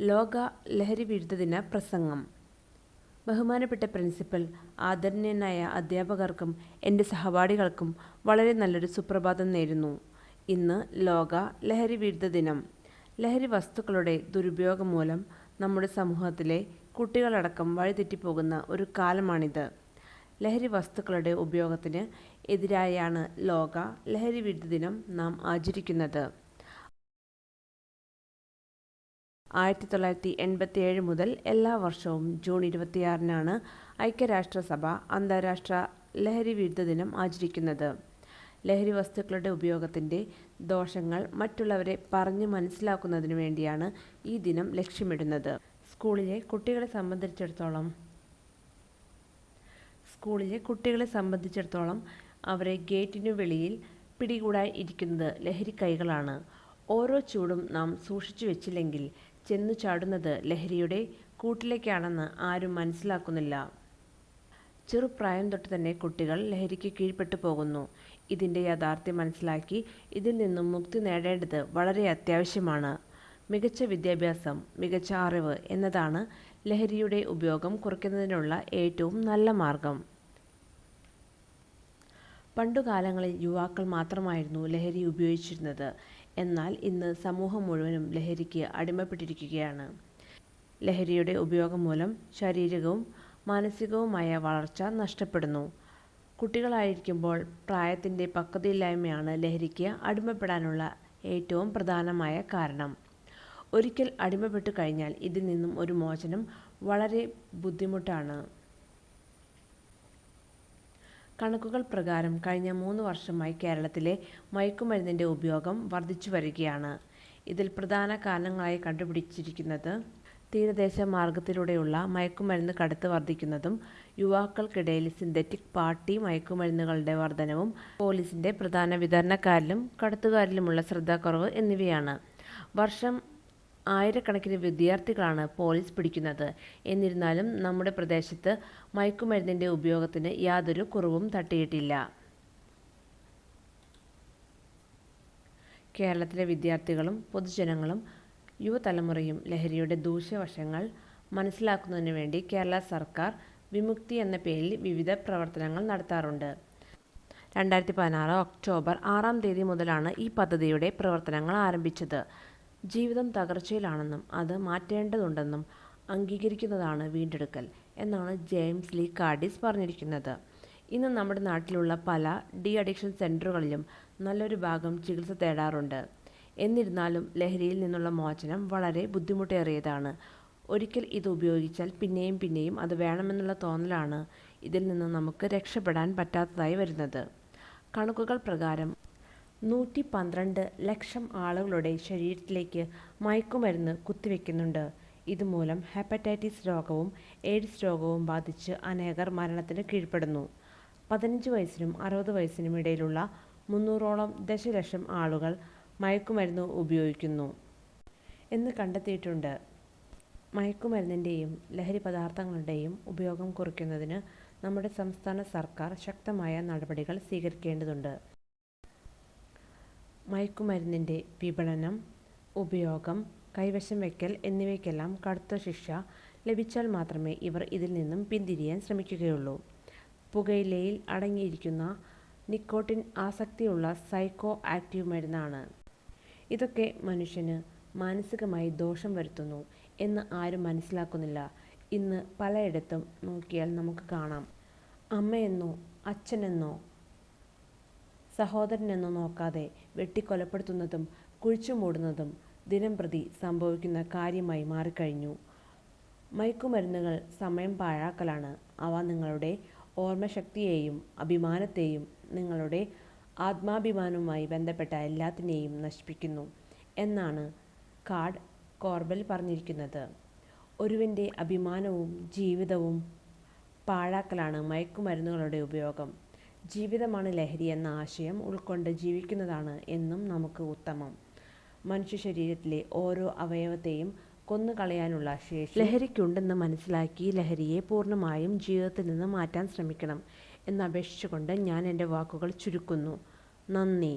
ലോക ലഹരി വിരുദ്ധ ദിന പ്രസംഗം. ബഹുമാനപ്പെട്ട പ്രിൻസിപ്പൽ ആദരണീയനായ അധ്യാപകർക്കും എന്റെ സഹപാഠികൾക്കും വളരെ നല്ലൊരു സുപ്രഭാതം നേരുന്നു. ഇന്ന് ലോക ലഹരി വിരുദ്ധ ദിനം. ലഹരി വസ്തുക്കളുടെ ദുരുപയോഗം മൂലം നമ്മുടെ സമൂഹത്തിലെ കുട്ടികളടക്കം വഴിതെറ്റിപ്പോകുന്ന ഒരു കാലമാണിത്. ലഹരി വസ്തുക്കളുടെ ഉപയോഗത്തിന് എതിരായാണ് ലോക ലഹരി വിരുദ്ധ ദിനം നാം ആചരിക്കുന്നത്. ആയിരത്തി തൊള്ളായിരത്തി എൺപത്തി ഏഴ് മുതൽ എല്ലാ വർഷവും ജൂൺ ഇരുപത്തിയാറിനാണ് ഐക്യരാഷ്ട്രസഭ അന്താരാഷ്ട്ര ലഹരി വിരുദ്ധ ദിനം ആചരിക്കുന്നത്. ലഹരി വസ്തുക്കളുടെ ഉപയോഗത്തിന്റെ ദോഷങ്ങൾ മറ്റുള്ളവരെ പറഞ്ഞ് മനസ്സിലാക്കുന്നതിന് വേണ്ടിയാണ് ഈ ദിനം ലക്ഷ്യമിടുന്നത്. സ്കൂളിലെ കുട്ടികളെ സംബന്ധിച്ചിടത്തോളം സ്കൂളിലെ കുട്ടികളെ സംബന്ധിച്ചിടത്തോളം അവരെ ഗേറ്റിനു വെളിയിൽ പിടികൂടായി ഇരിക്കുന്നത് ലഹരി കൈകളാണ് ഓരോ ചൂടും നാം സൂക്ഷിച്ചു വെച്ചില്ലെങ്കിൽ ചെന്നു ചാടുന്നത് ലഹരിയുടെ കൂട്ടിലേക്കാണെന്ന് ആരും മനസ്സിലാക്കുന്നില്ല. ചെറുപ്രായം തൊട്ട് തന്നെ കുട്ടികൾ ലഹരിക്ക് കീഴ്പ്പെട്ടു പോകുന്നു. ഇതിന്റെ യാഥാർത്ഥ്യം മനസ്സിലാക്കി ഇതിൽ നിന്നും മുക്തി നേടേണ്ടത് വളരെ അത്യാവശ്യമാണ്. മികച്ച വിദ്യാഭ്യാസം മികച്ച അറിവ് എന്നതാണ് ലഹരിയുടെ ഉപയോഗം കുറയ്ക്കുന്നതിനുള്ള ഏറ്റവും നല്ല മാർഗം. പണ്ടുകാലങ്ങളിൽ യുവാക്കൾ മാത്രമായിരുന്നു ലഹരി ഉപയോഗിച്ചിരുന്നത്. എന്നാൽ ഇന്ന് സമൂഹം മുഴുവനും ലഹരിക്ക് അടിമപ്പെട്ടിരിക്കുകയാണ്. ലഹരിയുടെ ഉപയോഗം മൂലം ശാരീരികവും മാനസികവുമായ വളർച്ച നഷ്ടപ്പെടുന്നു. കുട്ടികളായിരിക്കുമ്പോൾ പ്രായത്തിന്റെ പക്വതയില്ലായ്മയാണ് ലഹരിക്ക് അടിമപ്പെടാനുള്ള ഏറ്റവും പ്രധാനമായ കാരണം. ഒരിക്കൽ അടിമപ്പെട്ടു കഴിഞ്ഞാൽ ഇതിൽ നിന്നും ഒരു മോചനം വളരെ ബുദ്ധിമുട്ടാണ്. കണക്കുകൾ പ്രകാരം കഴിഞ്ഞ മൂന്ന് വർഷമായി കേരളത്തിലെ മയക്കുമരുന്നിന്റെ ഉപയോഗം വർദ്ധിച്ചു വരികയാണ്. ഇതിൽ പ്രധാന കാരണങ്ങളായി കണ്ടുപിടിച്ചിരിക്കുന്നത് തീരദേശ മാർഗത്തിലൂടെയുള്ള മയക്കുമരുന്ന് കടത്ത് വർദ്ധിക്കുന്നതും യുവാക്കൾക്കിടയിൽ സിന്തറ്റിക് പാർട്ടി മയക്കുമരുന്നുകളുടെ വർധനവും പോലീസിന്റെ പ്രധാന വിതരണക്കാരിലും കടത്തുകാരിലുമുള്ള ശ്രദ്ധാക്കുറവ് എന്നിവയാണ്. വർഷം ആയിരക്കണക്കിന് വിദ്യാർത്ഥികളാണ് പോലീസ് പിടിക്കുന്നത്. എന്നിരുന്നാലും നമ്മുടെ പ്രദേശത്ത് മയക്കുമരുന്നിന്റെ ഉപയോഗത്തിന് യാതൊരു കുറവും തട്ടിയിട്ടില്ല. കേരളത്തിലെ വിദ്യാർത്ഥികളും പൊതുജനങ്ങളും യുവതലമുറയും ലഹരിയുടെ ദൂഷ്യവശങ്ങൾ മനസ്സിലാക്കുന്നതിനു വേണ്ടി കേരള സർക്കാർ വിമുക്തി എന്ന പേരിൽ വിവിധ പ്രവർത്തനങ്ങൾ നടത്താറുണ്ട്. രണ്ടായിരത്തി പതിനാറ് ഒക്ടോബർ ആറാം തീയതി മുതലാണ് ഈ പദ്ധതിയുടെ പ്രവർത്തനങ്ങൾ ആരംഭിച്ചത്. ജീവിതം തകർച്ചയിലാണെന്നും അത് മാറ്റേണ്ടതുണ്ടെന്നും അംഗീകരിക്കുന്നതാണ് വീണ്ടെടുക്കൽ എന്നാണ് ജെയിംസ് ലീ കാർഡിസ് പറഞ്ഞിരിക്കുന്നത്. ഇന്ന് നമ്മുടെ നാട്ടിലുള്ള പല ഡി അഡിക്ഷൻ സെന്ററുകളിലും നല്ലൊരു ഭാഗം ചികിത്സ തേടാറുണ്ട്. എന്നിരുന്നാലും ലഹരിയിൽ നിന്നുള്ള മോചനം വളരെ ബുദ്ധിമുട്ടേറിയതാണ്. ഒരിക്കൽ ഇത് ഉപയോഗിച്ചാൽ പിന്നെയും പിന്നെയും അത് വേണമെന്നുള്ള തോന്നലാണ് ഇതിൽ നിന്ന് നമുക്ക് രക്ഷപ്പെടാൻ പറ്റാത്തതായി വരുന്നത്. കണക്കുകൾ പ്രകാരം നൂറ്റി പന്ത്രണ്ട് ലക്ഷം ആളുകളുടെ ശരീരത്തിലേക്ക് മയക്കുമരുന്ന് കുത്തിവെക്കുന്നുണ്ട്. ഇതുമൂലം ഹെപ്പറ്റൈറ്റിസ് രോഗവും എയ്ഡ്സ് രോഗവും ബാധിച്ച് അനേകർ മരണത്തിന് കീഴ്പ്പെടുന്നു. പതിനഞ്ച് വയസ്സിനും അറുപത് വയസ്സിനും ഇടയിലുള്ള മുന്നൂറോളം ദശലക്ഷം ആളുകൾ മയക്കുമരുന്ന് ഉപയോഗിക്കുന്നു എന്ന് കണ്ടെത്തിയിട്ടുണ്ട്. മയക്കുമരുന്നിന്റെയും ലഹരി പദാർത്ഥങ്ങളുടെയും ഉപയോഗം കുറയ്ക്കുന്നതിന് നമ്മുടെ സംസ്ഥാന സർക്കാർ ശക്തമായ നടപടികൾ സ്വീകരിക്കേണ്ടതുണ്ട്. മയക്കുമരുന്നിന്റെ വിപണനം ഉപയോഗം കൈവശം വയ്ക്കൽ എന്നിവയ്ക്കെല്ലാം കടുത്ത ശിക്ഷ ലഭിച്ചാൽ മാത്രമേ ഇവർ ഇതിൽ നിന്നും പിന്തിരിയാൻ ശ്രമിക്കുകയുള്ളൂ. പുകയിലയിൽ അടങ്ങിയിരിക്കുന്ന നിക്കോട്ടിൻ ആസക്തിയുള്ള സൈക്കോ ആക്റ്റീവ് മരുന്നാണ്. ഇതൊക്കെ മനുഷ്യന് മാനസികമായി ദോഷം വരുത്തുന്നു എന്ന് ആരും മനസ്സിലാക്കുന്നില്ല. ഇന്ന് പലയിടത്തും നോക്കിയാൽ നമുക്ക് കാണാം. അമ്മയെന്നോ അച്ഛനെന്നോ സഹോദരനെന്നോ നോക്കാതെ വെട്ടിക്കൊലപ്പെടുത്തുന്നതും കുഴിച്ചു മൂടുന്നതും ദിനം പ്രതി സംഭവിക്കുന്ന കാര്യമായി മാറിക്കഴിഞ്ഞു. മയക്കുമരുന്നുകൾ സമയം പാഴാക്കലാണ്. അവ നിങ്ങളുടെ ഓർമ്മശക്തിയെയും അഭിമാനത്തെയും നിങ്ങളുടെ ആത്മാഭിമാനവുമായി ബന്ധപ്പെട്ട എല്ലാത്തിനെയും നശിപ്പിക്കുന്നു എന്നാണ് കാർഡ് കോർബൽ പറഞ്ഞിരിക്കുന്നത്. ഒരുവിന്റെ അഭിമാനവും ജീവിതവും പാഴാക്കലാണ് മയക്കുമരുന്നുകളുടെ ഉപയോഗം. ജീവിതമാണ് ലഹരി എന്ന ആശയം ഉൾക്കൊണ്ട് ജീവിക്കുന്നതാണ് എന്നും നമുക്ക് ഉത്തമം. മനുഷ്യ ശരീരത്തിലെ ഓരോ അവയവത്തെയും കൊന്നുകളയാനുള്ള ശേഷി ലഹരിക്കുണ്ടെന്ന് മനസ്സിലാക്കി ലഹരിയെ പൂർണമായും ജീവിതത്തിൽ നിന്ന് മാറ്റാൻ ശ്രമിക്കണം എന്നപേക്ഷിച്ചുകൊണ്ട് ഞാൻ എന്റെ വാക്കുകൾ ചുരുക്കുന്നു. നന്ദി.